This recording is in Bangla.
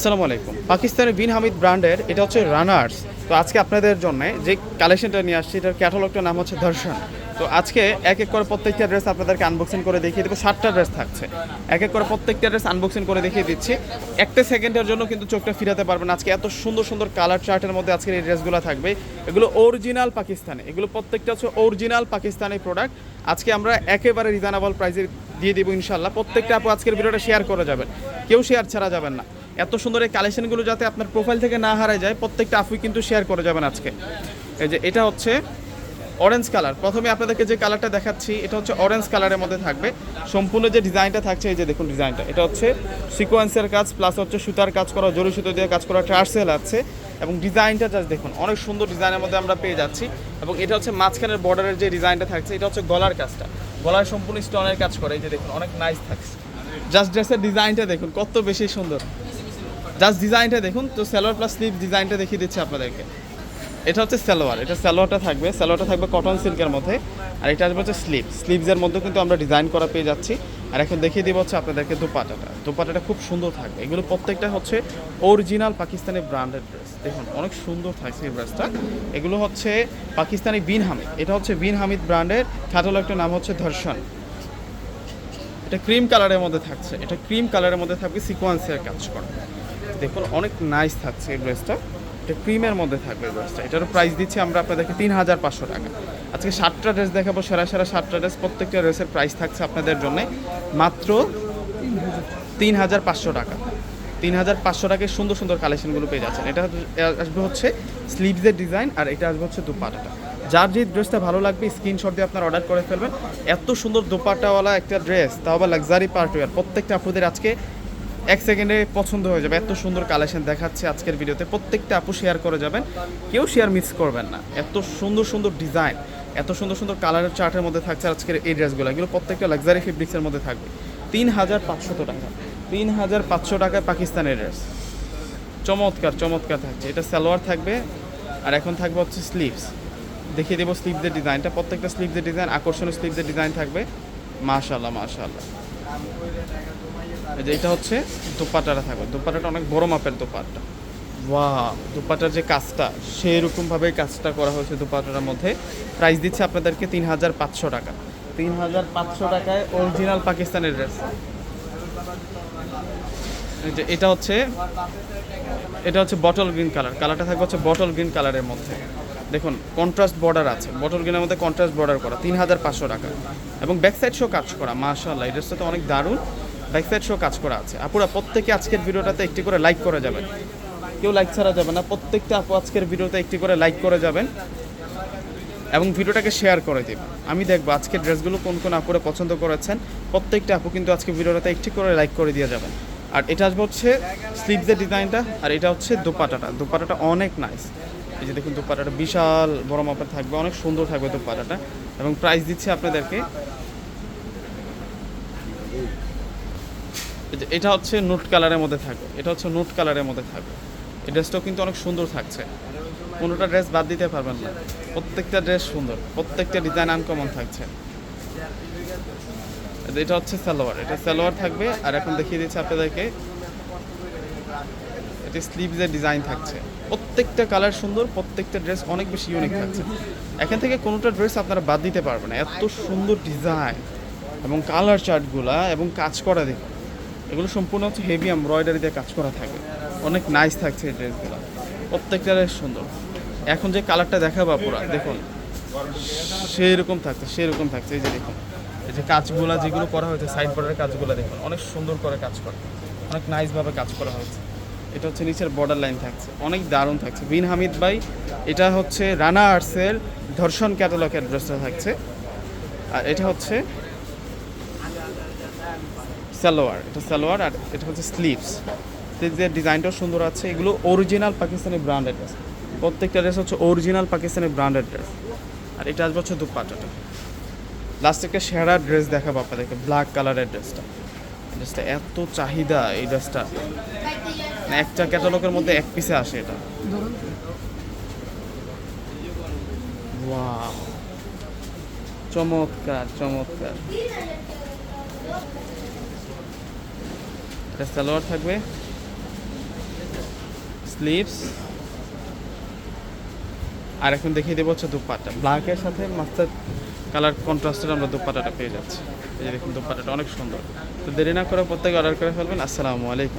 আসসালামু আলাইকুম। পাকিস্তানের বিন হামিদ ব্র্যান্ডের, এটা হচ্ছে রানার্স। তো আজকে আপনাদের জন্য যে কালেকশনটা নিয়ে আসছি, এটার ক্যাটালগটার নাম হচ্ছে দর্শন। তো আজকে এক এক করে প্রত্যেকটা ড্রেস আপনাদেরকে আনবক্সিং করে দেখিয়ে দেবো। সাতটা ড্রেস থাকছে। এক এক করে প্রত্যেকটা ড্রেস আনবক্সিং করে দেখিয়ে দিচ্ছি। একটা সেকেন্ডের জন্য কিন্তু চোখটা ফিরাতে পারবেন আজকে এত সুন্দর সুন্দর কালার চার্টের মধ্যে আজকের এই ড্রেসগুলো থাকবে। এগুলো অরিজিনাল পাকিস্তানে। এগুলো প্রত্যেকটা হচ্ছে অরিজিনাল পাকিস্তানি প্রোডাক্ট আজকে আমরা একেবারে রিজনেবল প্রাইসে দিয়ে দেবো ইনশাল্লাহ প্রত্যেকটা আপু আজকের ভিডিওটা শেয়ার করে যাবেন। কেউ শেয়ার ছাড়া যাবেন না। এত সুন্দর এই কালেকশনগুলো যাতে আপনার প্রোফাইল থেকে না হারায় যায়, প্রত্যেকটা আপুই কিন্তু শেয়ার করে যাবেন আজকে। এই যে এটা হচ্ছে অরেঞ্জ কালার প্রথমে আপনাদেরকে যে কালারটা দেখাচ্ছি, এটা হচ্ছে অরেঞ্জ কালারের মধ্যে থাকবে। সম্পূর্ণ যে ডিজাইনটা থাকছে, এই যে দেখুন ডিজাইনটা এটা হচ্ছে সিকোয়েন্সের কাজ প্লাস হচ্ছে সুতার কাজ করা জরি সুতো দিয়ে কাজ করা টার্সেল আছে। এবং ডিজাইনটা জাস্ট দেখুন, অনেক সুন্দর ডিজাইনের মধ্যে আমরা পেয়ে যাচ্ছি। এবং এটা হচ্ছে মাঝখানের বর্ডারের যে ডিজাইনটা থাকছে, এটা হচ্ছে গলার কাজটা। গলার সম্পূর্ণ স্টোনের কাজ করে, এই যে দেখুন, অনেক নাইস থাকছে। জাস্ট ড্রেসের ডিজাইনটা দেখুন, কত বেশি সুন্দর। জাস্ট ডিজাইনটা দেখুন, তো সালোয়ার প্লাস স্লিভ ডিজাইনটা দেখিয়ে দিচ্ছি আপনাদেরকে। এটা হচ্ছে সালোয়ার এটা সালোয়ারটা থাকবে সালোয়ারটা থাকবে কটন সিল্কের মধ্যে, আর এটা আসবে হচ্ছে স্লিভ স্লিভসের মধ্যে কিন্তু আমরা ডিজাইন করা পেয়ে যাচ্ছি। আর এখন দেখিয়ে দিব হচ্ছে আপনাদেরকে দুপাটাটা। দুপাটাটা খুব সুন্দর থাকবে। এগুলো প্রত্যেকটা হচ্ছে অরিজিনাল পাকিস্তানি ব্র্যান্ডেড ড্রেস দেখুন, অনেক সুন্দর থাকছে এই ড্রেসটা এগুলো হচ্ছে পাকিস্তানি বিন হামিদ। এটা হচ্ছে বিন হামিদ ব্র্যান্ডের একটা নাম হচ্ছে ধর্ষণ। এটা ক্রিম কালারের মধ্যে থাকছে। এটা ক্রিম কালারের মধ্যে থাকবে সিকোয়েন্সের কাজ করা। দেখুন, অনেক নাইস থাকছে এই ড্রেসটা এটা ক্রিমের মধ্যে থাকবে ড্রেসটা এটারও প্রাইস দিচ্ছি আমরা আপনাদেরকে তিন হাজার পাঁচশো টাকা। আজকে সাতটা ড্রেস দেখাবো, সেরা সেরা সাতটা ড্রেস প্রত্যেকটা ড্রেসের প্রাইস থাকছে আপনাদের জন্য মাত্র তিন হাজার পাঁচশো টাকা। তিন হাজার পাঁচশো টাকায় সুন্দর সুন্দর কালেকশনগুলো পেয়ে যাচ্ছেন। এটা আসবে হচ্ছে স্লিভসের ডিজাইন আর এটা আসবে হচ্ছে দুপাটাটা যার যে ড্রেসটা ভালো লাগবে স্ক্রিনশট দিয়ে আপনার অর্ডার করে ফেলবেন। এত সুন্দর দোপাটাওয়ালা একটা ড্রেস তাও আবার লাক্সারি পার্টওয়ার প্রত্যেকটা আপুদের আজকে এক সেকেন্ডে পছন্দ হয়ে যাবে। এত সুন্দর কালেকশন দেখাচ্ছে আজকের ভিডিওতে। প্রত্যেকটা আপু শেয়ার করে যাবেন। কেউ শেয়ার মিস করবেন না। এত সুন্দর সুন্দর ডিজাইন এত সুন্দর সুন্দর কালারের চার্টের মধ্যে থাকছে আজকের এই ড্রেসগুলো। এগুলো প্রত্যেকটা লাক্সারি ফেব্রিক্সের মধ্যে থাকবে। তিন হাজার পাঁচশত টাকা। তিন হাজার পাঁচশো টাকায় পাকিস্তানের ড্রেস চমৎকার চমৎকার থাকছে। এটা সালোয়ার থাকবে। আর এখন থাকবে হচ্ছে স্লিভস দেখিয়ে দেবো স্লিভসের ডিজাইনটা। প্রত্যেকটা স্লিভসের ডিজাইন, আকর্ষণীয় স্লিভসের ডিজাইন থাকবে। মাশাল্লাহ মাশাল্লাহ যে এটা হচ্ছে দোপাটাটা থাকবে। দোপাটাটা অনেক বড় মাপের দোপাট্টা। ওয়া দোপাটার যে কাজটা সেই রকমভাবে কাজটা করা হয়েছে দোপাটার মধ্যে। প্রাইস দিচ্ছে আপনাদেরকে তিন হাজার পাঁচশো টাকা। তিন হাজার পাঁচশো টাকায় অরিজিনাল পাকিস্তানের ড্রেস যে এটা হচ্ছে এটা হচ্ছে বটল গ্রিন কালার কালারটা থাকবে হচ্ছে বটল গ্রিন কালারের মধ্যে। দেখুন কন্ট্রাস্ট বর্ডার আছে। বটল গ্রিনের মধ্যে কন্ট্রাস্ট বর্ডার করা তিন হাজার পাঁচশো টাকা। এবং ব্যাক সাইড শো কাজ করা মাশাল্লাহ এই ড্রেসটা তো অনেক দারুণ। ব্যাক সাইড শো কাজ করা আছে। আপুরা প্রত্যেকে আজকের ভিডিওটাতে একটি করে লাইক করে যাবেন। কেউ লাইক ছাড়া যাবে না। প্রত্যেকটা আপু আজকের ভিডিওতে একটি করে লাইক করে যাবেন এবং ভিডিওটাকে শেয়ার করে দেবেন। আমি দেখব আজকের ড্রেসগুলো কোন কোন আপুরা পছন্দ করেছেন। প্রত্যেকটা আপু কিন্তু আজকে ভিডিওটাতে একটি করে লাইক করে দিয়ে যাবেন। আর এটা আসবে হচ্ছে স্লিভসের ডিজাইনটা আর এটা হচ্ছে দোপাটাটা। দোপাটাটা অনেক নাইস এই যে দেখুন দোপাটাটা বিশাল বড় মাপের থাকবে, অনেক সুন্দর থাকবে দোপাটাটা। এবং প্রাইস দিচ্ছে আপনাদেরকে এটা হচ্ছে নোট কালারের মধ্যে থাকবে। এটা হচ্ছে নোট কালারের মধ্যে থাকবে। এই ড্রেসটাও কিন্তু অনেক সুন্দর থাকছে। কোনোটা ড্রেস বাদ দিতে পারবেন না। প্রত্যেকটা ড্রেস সুন্দর। প্রত্যেকটা ডিজাইন আনকমন থাকছে। এটা হচ্ছে সালোয়ার। এটা সালোয়ার থাকবে। আর এখন দেখিয়ে দিচ্ছি আপনাদেরকে। এটা স্লিভসের ডিজাইন থাকছে। প্রত্যেকটা কালার সুন্দর, প্রত্যেকটা ড্রেস অনেক বেশি ইউনিক থাকছে। এখান থেকে কোনোটা ড্রেস আপনারা বাদ দিতে পারবেন না। এত সুন্দর ডিজাইন এবং কালার চার্টগুলা এবং কাজ করা দেখুন। এগুলো সম্পূর্ণ হচ্ছে হেভি এমব্রয়ডারি দিয়ে কাজ করা থাকে। অনেক নাইস থাকছে এই ড্রেসগুলো। প্রত্যেকটা ড্রেস সুন্দর। এখন যে কালারটা দেখাবো পুরা দেখুন সেই রকম থাকছে সেই রকম থাকছে। এই যে দেখুন, এই যে কাজগুলা যেগুলো করা হয়েছে সাইড বর্ডারের কাজগুলো দেখুন, অনেক সুন্দর করে কাজ করা অনেক নাইসভাবে কাজ করা হয়েছে। এটা হচ্ছে নিচের বর্ডার লাইন থাকছে। অনেক দারুণ থাকছে। বিন হামিদ ভাই, এটা হচ্ছে রানা আর্টসের ধর্ষণ ক্যাটালগের ড্রেসটা থাকছে। আর এটা হচ্ছে সালোয়ার, এটা সালোয়ার আর এটা হচ্ছে স্লিভস স্লিভসের ডিজাইনটাও সুন্দর আছে, এগুলো অরিজিনাল পাকিস্তানি ব্র্যান্ডেড ড্রেস প্রত্যেকটা ড্রেস হচ্ছে অরিজিনাল পাকিস্তানি ব্র্যান্ডেড ড্রেস আর এটা আসবে হচ্ছে দুপাটাটা লাস্ট একটা সেরা ড্রেস দেখাবো আপনাদেরকে ব্ল্যাক কালারের ড্রেসটা ড্রেসটা এত চাহিদা, এই ড্রেসটা মানে একটা ক্যাটালগের মধ্যে এক পিসে আসে এটা। চমৎকার চমৎকার। এটা সালোয়ার থাকবে। স্লিভস আর এখন দেখিয়ে দেবো হচ্ছে দুপাটা ব্ল্যাকের সাথে মাস্টার কালার কন্ট্রাস্টের আমরা দুপাটাটা পেয়ে যাচ্ছি। এই যে দেখুন দুপাটাটা অনেক সুন্দর। তো দেরি না করে প্রত্যেকে অর্ডার করে ফেলবেন। আসসালামু আলাইকুম।